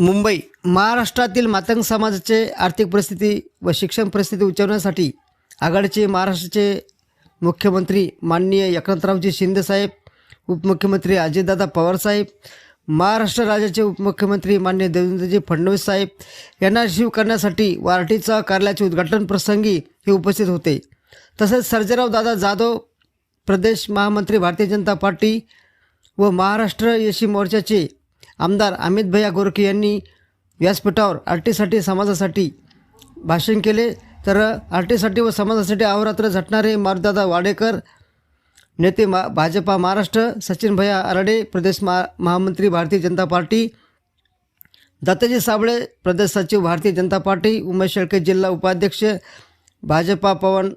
मुंबई महाराष्ट्रातील मातंग समाजाचे आर्थिक परिस्थिती व शिक्षण परिस्थिती उंचावण्यासाठी आघाडीचे महाराष्ट्राचे मुख्यमंत्री माननीय एकनाथरावजी शिंदेसाहेब उपमुख्यमंत्री अजितदादा पवारसाहेब महाराष्ट्र राज्याचे उपमुख्यमंत्री मान्य देवेंद्रजी फडणवीस साहेब यांना रिसीव्ह करण्यासाठी वारटीचा कार्यालयाचे उद्घाटन प्रसंगी हे उपस्थित होते. तसेच सर्जेराव दादा जाधव प्रदेश महामंत्री भारतीय जनता पार्टी व महाराष्ट्र येशी मोर्चाचे आमदार अमित भैया गोरखे यांनी व्यासपीठावर आर टीसाठी समाजासाठी भाषण केले. तर आर टीसाठी व समाजासाठी अहोरात्र झटणारे मारुदादा वाडेकर नेते मा भाजपा महाराष्ट्र सचिन भैया आराडे प्रदेश मा महामंत्री भारतीय जनता पार्टी दत्ताजी साबळे प्रदेश सचिव भारतीय जनता पार्टी उमेश शेळके जिल्हा उपाध्यक्ष भाजपा पवन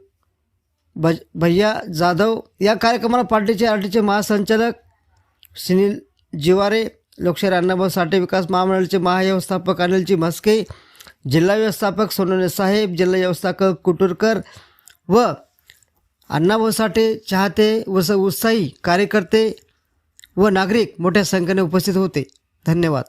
भज भैया जाधव या कार्यक्रमाला पार्टीचे आर टीचे महासंचालक सुनील जिवारे लोकशाहीर अण्णाभाऊ साठे विकास महामंडळाचे महाव्यवस्थापक अनिलजी म्हस्के जिल्हा व्यवस्थापक सोनवणे साहेब जिल्हा व्यवस्थापक कुटुरकर व अण्णाभाऊ साठे चाहते व स उत्साही कार्यकर्ते व नागरिक मोठ्या संख्येने उपस्थित होते. धन्यवाद.